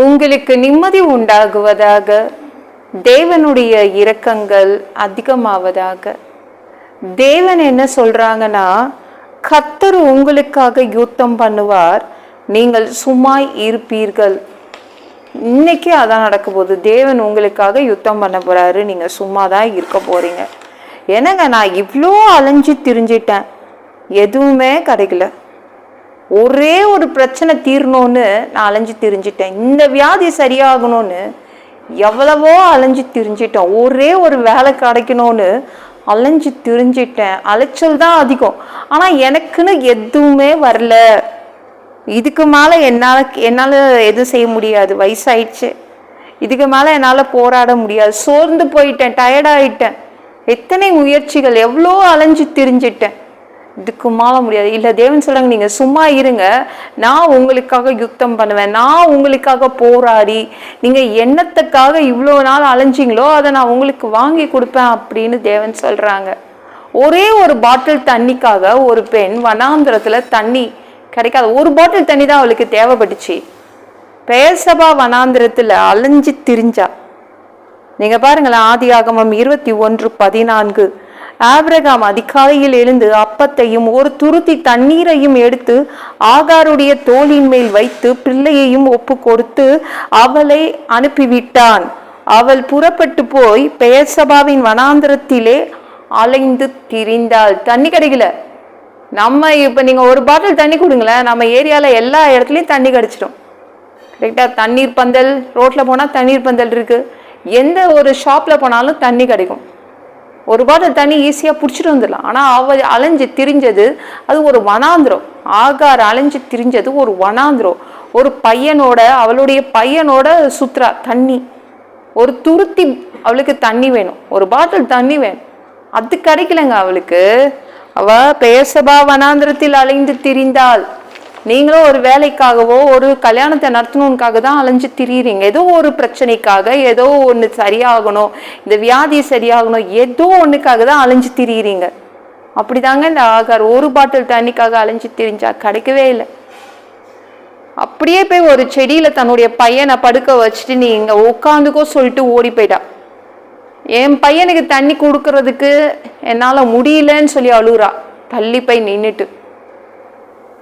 உங்களுக்கு நிம்மதி உண்டாகுவதாக தேவனுடைய இரக்கங்கள் அதிகமாவதாக. தேவன் என்ன சொல்றாங்கன்னா கத்தர் உங்களுக்காக யுத்தம் பண்ணுவார் நீங்கள் சும்மா இருப்பீர்கள். இன்னைக்கு அதான் நடக்க போகுது. தேவன் உங்களுக்காக யுத்தம் பண்ண போறாரு நீங்க சும்மா தான் இருக்க போறீங்க. என்னங்க நான் இவ்வளோ அலைஞ்சு திரிஞ்சிட்டேன். எதுவுமே கிடைக்கல. ஒரே ஒரு பிரச்சனை தீரணும்னு நான் அலைஞ்சு திரிஞ்சிட்டேன். இந்த வியாதி சரியாகணும்னு எவ்வளவோ அலைஞ்சு திரிஞ்சிட்டேன் ஒரே ஒரு வேலை கிடைக்கணும்னு அலைஞ்சு திரிஞ்சிட்டேன். அலைச்சல் தான் அதிகம். ஆனால் எனக்குன்னு எதுவுமே வரல. இதுக்கு மேலே என்னால் என்னால் எதுவும் செய்ய முடியாது. வயசாயிடுச்சு. இதுக்கு மேலே என்னால் போராட முடியாது. சோர்ந்து போயிட்டேன். டயர்டாயிட்டேன் எத்தனை முயற்சிகள் எவ்வளோ அலைஞ்சு திரிஞ்சிட்டேன். இதுக்கு மாற முடியாது. இல்லை தேவன் சொல்கிறாங்க நீங்கள் சும்மா இருங்க. நான் உங்களுக்காக யுத்தம் பண்ணுவேன். நான் உங்களுக்காக போராடி நீங்கள் என்னத்துக்காக இவ்வளோ நாள் அலைஞ்சிங்களோ அதை நான் உங்களுக்கு வாங்கி கொடுப்பேன் அப்படின்னு தேவன் சொல்கிறாங்க ஒரே ஒரு பாட்டில் தண்ணிக்காக ஒரு பெண் வனாந்திரத்தில் தண்ணி கிடைக்காது. ஒரு பாட்டில் தண்ணி தான் அவளுக்கு தேவைப்பட்டுச்சு. பேசபா வனாந்திரத்தில் அலைஞ்சு திரிஞ்சா. நீங்கள் பாருங்களேன் ஆதி ஆகமம் இருபத்தி ஒன்று பதினான்கு. ஆபிரகாம் அதிகாலையில் எழுந்து அப்பத்தையும் ஒரு துருத்தி தண்ணீரையும் எடுத்து ஆகாருடைய தோளின் மேல் வைத்து பிள்ளையையும் ஒப்பு கொடுத்து அவளை அனுப்பிவிட்டான். அவள் புறப்பட்டு போய் பெயர்சபாவின் வனாந்திரத்திலே அலைந்து திரிந்தாள். தண்ணி கிடைக்கல. நம்ம இப்போ நீங்கள் ஒரு பாட்டில் தண்ணி கொடுங்களேன். நம்ம ஏரியாவில் எல்லா இடத்துலையும் தண்ணி கிடச்சிடும். கரெக்டாக தண்ணீர் பந்தல் ரோட்டில் போனால் தண்ணீர் பந்தல் இருக்குது எந்த ஒரு ஷாப்பில் போனாலும் தண்ணி கிடைக்கும். ஒரு பாட்டில் தண்ணி ஈஸியாக பிடிச்சிட்டு வந்துடலாம். ஆனால் அவ அலைஞ்சு திரிஞ்சது அது ஒரு வனாந்திரம். ஆகார் அலைஞ்சு திரிஞ்சது ஒரு வனாந்திரம். ஒரு பையனோட அவளுடைய பையனோட சுத்ரா தண்ணி. ஒரு துருத்தி அவளுக்கு தண்ணி வேணும். ஒரு பாட்டில் தண்ணி வேணும். அது கிடைக்கலங்க அவளுக்கு. அவ பேசபா வனாந்திரத்தில் அலைந்து திரிந்தாள். நீங்களும் ஒரு வேலைக்காகவோ ஒரு கல்யாணத்தை நடத்தணும்காக தான் அலைஞ்சு திரியிறீங்க. ஏதோ ஒரு பிரச்சனைக்காக ஏதோ ஒன்று சரியாகணும் இந்த வியாதி சரியாகணும் ஏதோ ஒன்றுக்காக தான் அலைஞ்சு திரியிறீங்க. அப்படிதாங்க இந்த ஆகார். ஒரு பாட்டில் தண்ணிக்காக அலைஞ்சு திரிஞ்சா கிடைக்கவே இல்லை. அப்படியே போய் ஒரு செடியில் தன்னுடைய பையனை படுக்க வச்சுட்டு நீங்கள் உட்காந்துக்கோ சொல்லிட்டு ஓடி போயிட்டா. என் பையனுக்கு தண்ணி கொடுக்கறதுக்கு என்னால் முடியலன்னு சொல்லி அழுகுறா. தள்ளி போய் நின்றுட்டு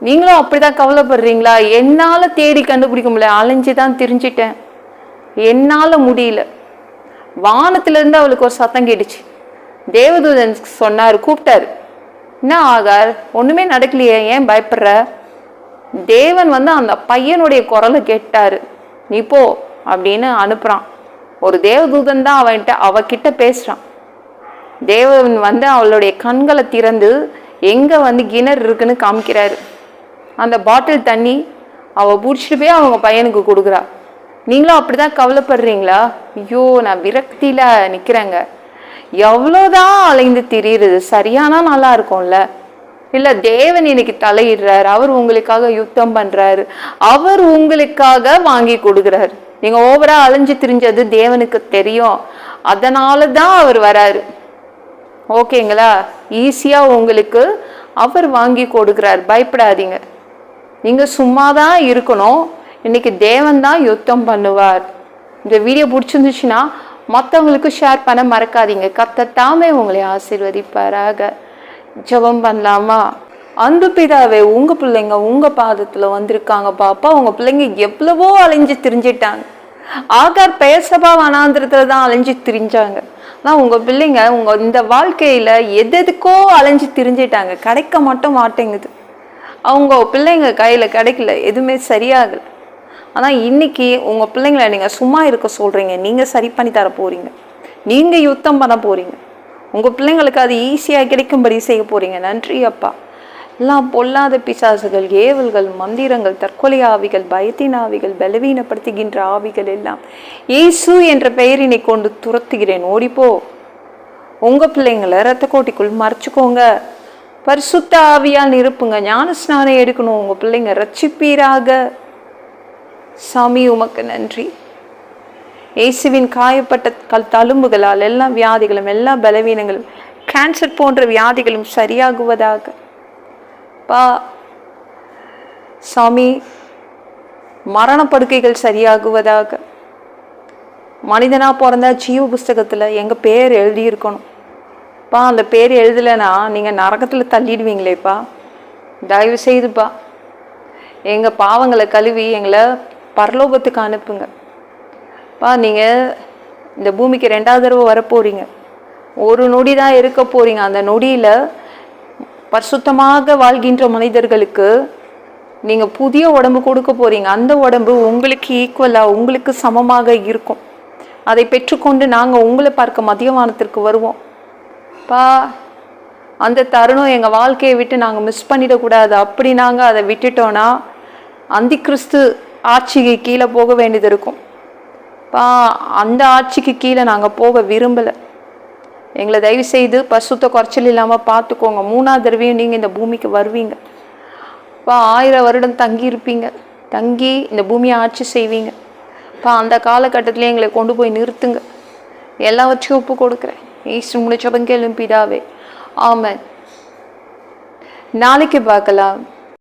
நீங்களும் அப்படிதான் கவலைப்படுறீங்களா? என்னால் தேடி கண்டுபிடிக்க முடியல அலைஞ்சு தான் தெரிஞ்சிட்டேன். என்னால் முடியல. வானத்திலேருந்து அவளுக்கு ஒரு சத்தம் கேட்டுச்சு. தேவதூதன் சொன்னார் கூப்பிட்டாரு. என்ன ஆகார் ஒன்றுமே நடக்கலையே ஏன் பயப்படுற? தேவன் வந்து அந்த பையனுடைய குரலை கேட்டார். நீ போ அப்படின்னு அனுப்புகிறான் ஒரு தேவதூதன் தான் அவன்கிட்ட அவகிட்ட பேசுகிறான் தேவன் வந்து அவளுடைய கண்களை திறந்து எங்கே வந்து கிணறு இருக்குன்னு காமிக்கிறாரு. அந்த பாட்டில் தண்ணி அவள் பிடிச்சிட்டு போய் அவங்க பையனுக்கு கொடுக்குறா. நீங்களும் அப்படிதான் கவலைப்படுறீங்களா? ஐயோ நான் விரக்தியில் நிற்கிறேங்க எவ்வளோதான் அலைந்து திரியுறது? சரியானா நல்லா இருக்கும்ல. இல்லை தேவன் இன்னைக்கு தலையிடுறாரு. அவர் உங்களுக்காக யுத்தம் பண்ணுறாரு அவர் உங்களுக்காக வாங்கி கொடுக்குறாரு. நீங்கள் ஓவராக அலைஞ்சு திரிஞ்சது தேவனுக்கு தெரியும். அதனால தான் அவர் வராரு. ஓகேங்களா? ஈஸியாக உங்களுக்கு அவர் வாங்கி கொடுக்குறார். பயப்படாதீங்க. நீங்கள் சும்மா தான் இருக்கணும். இன்றைக்கி தேவன் தான் யுத்தம் பண்ணுவார். இந்த வீடியோ பிடிச்சிருந்துச்சுன்னா மற்றவங்களுக்கு ஷேர் பண்ண மறக்காதீங்க. கத்தத்தாமே உங்களை ஆசீர்வதிப்பாராக. ஜெபம் பண்ணலாமா? அன்பு பிதாவே உங்கள் பிள்ளைங்க உங்கள் பாதத்தில் வந்திருக்காங்க. பாப்பா உங்கள் பிள்ளைங்க எவ்வளவோ அலைஞ்சு திரிஞ்சிட்டாங்க. ஆகார் பேசபா வனாந்திரத்தில் தான் அலைஞ்சு திரிஞ்சாங்க. ஆனால் உங்கள் பிள்ளைங்க உங்கள் இந்த வாழ்க்கையில் எது எதுக்கோ அலைஞ்சு திரிஞ்சிட்டாங்க. கிடைக்க மட்டும் மாட்டேங்குது. அவங்க பிள்ளைங்க கையில் கிடைக்கல எதுவுமே சரியாகல. ஆனால் இன்னைக்கு உங்கள் பிள்ளைங்களை நீங்கள் சும்மா இருக்க சொல்கிறீங்க நீங்கள் சரி பண்ணி தர போகிறீங்க நீங்கள் யுத்தம் பண்ண போகிறீங்க உங்கள் பிள்ளைங்களுக்கு அது ஈஸியாக கிடைக்கும்படி செய்ய போகிறீங்க நன்றி அப்பா. எல்லாம் பொல்லாத பிசாசுகள் ஏவல்கள் மந்திரங்கள் தற்கொலை ஆவிகள் பயத்தின் ஆவிகள் பலவீனப்படுத்துகின்ற ஆவிகள் எல்லாம். இயேசு என்ற பெயரினை கொண்டு துரத்துகிறேன். ஓடிப்போ. உங்கள் பிள்ளைங்களை ரத்த கோட்டிக்குள் மறைச்சிக்கோங்க. பரிசுத்த ஆவியால் நிருப்புங்க. ஞான ஸ்நானம் எடுக்கணும். உங்கள் பிள்ளைங்க ரட்சிப்பீராக. சாமி உமக்கு நன்றி. இயேசுவின் காயப்பட்ட கல் தழும்புகளால் எல்லா வியாதிகளும் எல்லா பலவீனங்களும் கேன்சர் போன்ற வியாதிகளும் சரியாகுவதாக. பா சாமி மரணப்படுக்கைகள் சரியாகுவதாக. மனிதனாக பிறந்தா ஜீவ புஸ்தகத்தில் எங்கள் பேர் எழுதியிருக்கணும். பா அந்த பேர் எழுதலைன்னா நீங்கள் நரகத்தில் தள்ளிடுவீங்களேப்பா. தயவு செய்துப்பா எங்கள் பாவங்களை கழுவி எங்களை பரலோகத்துக்கு அனுப்புங்க. பா நீங்கள் இந்த பூமிக்கு ரெண்டாவது தடவை வரப்போகிறீங்க ஒரு நொடி தான் இருக்க போகிறீங்க அந்த நொடியில் பரிசுத்தமாக வாழ்கின்ற மனிதர்களுக்கு நீங்கள் புதிய உடம்பு கொடுக்க போகிறீங்க அந்த உடம்பு உங்களுக்கு ஈக்குவலாக உங்களுக்கு சமமாக இருக்கும். அதை பெற்றுக்கொண்டு நாங்கள் உங்களை பார்க்க மதியவானத்திற்கு வருவோம். பா அந்த தருணம் எங்கள் வாழ்க்கையை விட்டு நாங்கள் மிஸ் பண்ணிடக்கூடாது அப்படி நாங்கள் அதை விட்டுட்டோன்னா அந்தி கிறிஸ்து ஆட்சிக்கு கீழே போக வேண்டியது இருக்கும். பா அந்த ஆட்சிக்கு கீழே நாங்கள் போக விரும்பலை. எங்களை தயவு செய்து பசுத்த குறைச்சல் இல்லாமல் பார்த்துக்கோங்க. மூணாவது தடவையும் நீங்கள் இந்த பூமிக்கு வருவீங்க. பா ஆயிரம் வருடம் தங்கி இருப்பீங்க. தங்கி இந்த பூமியை ஆட்சி செய்வீங்க. பா அந்த காலகட்டத்திலே எங்களை கொண்டு போய் நிறுத்துங்க. எல்லாவற்றையும் ஒப்பு கொடுக்குறேன். ஈஸ்ட் முடிச்சவங்க பிதாவே. ஆமன். நாளைக்கு பார்க்கலாம்.